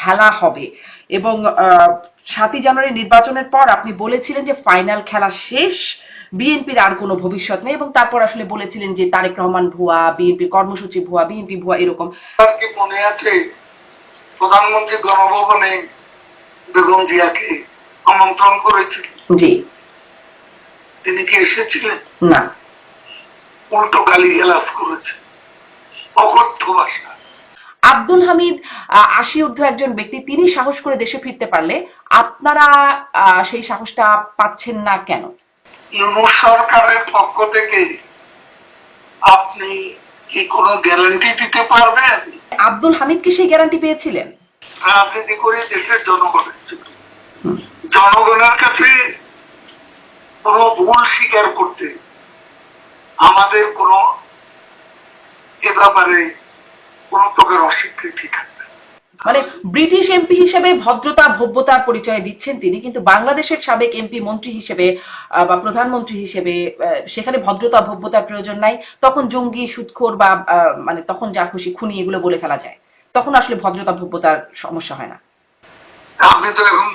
খেলা হবে। এবং সাতই জানুয়ারি নির্বাচনের পর আপনি বলেছিলেন যে ফাইনাল খেলা শেষ বিএনপির আর কোনো ভবিষ্যৎ নেই এবং তারপর আসলে বলেছিলেন যে তারেক রহমান ভুয়া বিএনপির কর্মসূচি ভুয়া বিএনপি ভুয়া এরকম। কি মনে আছে প্রধানমন্ত্রী গণভবনে বেগম জিয়াকে আমন্ত্রণ করেছিল জি। তিনি কি এসেছিলেন? না। উল্টো গালি গালাজ করেছে আব্দুল হামিদ আশি ঊর্ধ্ব একজন ব্যক্তি তিনি সাহস করে দেশে ফিরতে পারলে আপনারা সেই সাহসটা পাচ্ছেন না কেন? ইউনুস সরকারের পক্ষ থেকে আপনি কি কোনো গ্যারান্টি দিতে পারবেন? আব্দুল হামিদ কি সেই গ্যারান্টি পেয়েছিলেন? রাজনীতি করে দেশের জনগণের জন্য। জনগণের কাছে কোনো ভুল স্বীকার করতে আমাদের কোনো এ ব্যাপারে কোনো প্রকার অস্বীকৃতি থাকবে মানে ব্রিটিশ এমপি হিসেবে ভদ্রতা ভব্যতার পরিচয় দিচ্ছেন তিনি কিন্তু বাংলাদেশের সাবেক এমপি মন্ত্রী হিসেবে বা প্রধানমন্ত্রী হিসেবে সেখানে ভদ্রতা ভব্যতার প্রয়োজন নাই। তখন জঙ্গি সুৎখোর বা মানে তখন যা খুশি খুনি এগুলো বলে ফেলা যায়। তখন আসলে ভদ্রতা ভব্যতার সমস্যা হয় না। আপনি তো এখন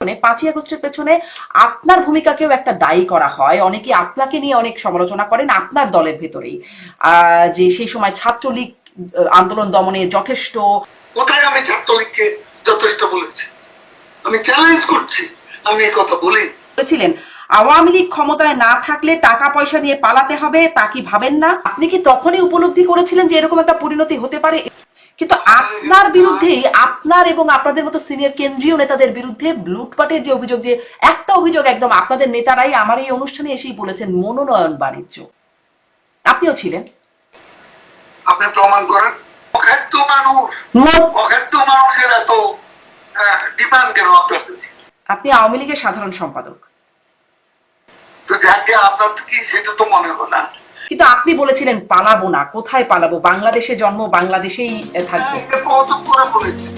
মানে পাঁচই আগস্টের পেছনে আপনার ভূমিকাকেও একটা দায়ী করা হয়। অনেকে আপনাকে নিয়ে অনেক সমালোচনা করেন আপনার দলের ভেতরেই। আহ, যে সেই সময় ছাত্রলীগ আন্দোলন দমনে যথেষ্ট। কোথায় আমি ছাত্রলীগকে যথেষ্ট বলেছি। আমি চ্যালেঞ্জ করছি আমি এই কথা বলি। বলেছিলেন আওয়ামী লীগ ক্ষমতায় না থাকলে টাকা পয়সা নিয়ে পালাতে হবে তা কি ভাবেন না? আপনি কি তখনই উপলব্ধি করেছিলেন যে এরকম একটা পরিণতি হতে পারে? কিন্তু আপনার বিরুদ্ধেই আপনার এবং আপনাদের মতো সিনিয়র কেন্দ্রীয় নেতাদের বিরুদ্ধে লুটপাটের যে অভিযোগ যে একটা অভিযোগ একদম আপনাদের নেতারাই আমার এই অনুষ্ঠানে এসেই বলেছেন মনোনয়ন বাণিজ্য। আপনিও ছিলেন। আপনি প্রমাণ করেন। অখাদ্য মানুষ। অখাদ্য মানুষের এত ডিমান্ড কেন আপনার আপনি আওয়ামী লীগের সাধারণ সম্পাদক। তো যাকে আপনার কি সেটা তো মনে হলো না। কিন্তু আপনি বলেছিলেন পালাবো না কোথায় পালাবো? বাংলাদেশে জন্ম বাংলাদেশেই থাকবে। থাকব কত করে বলেছি।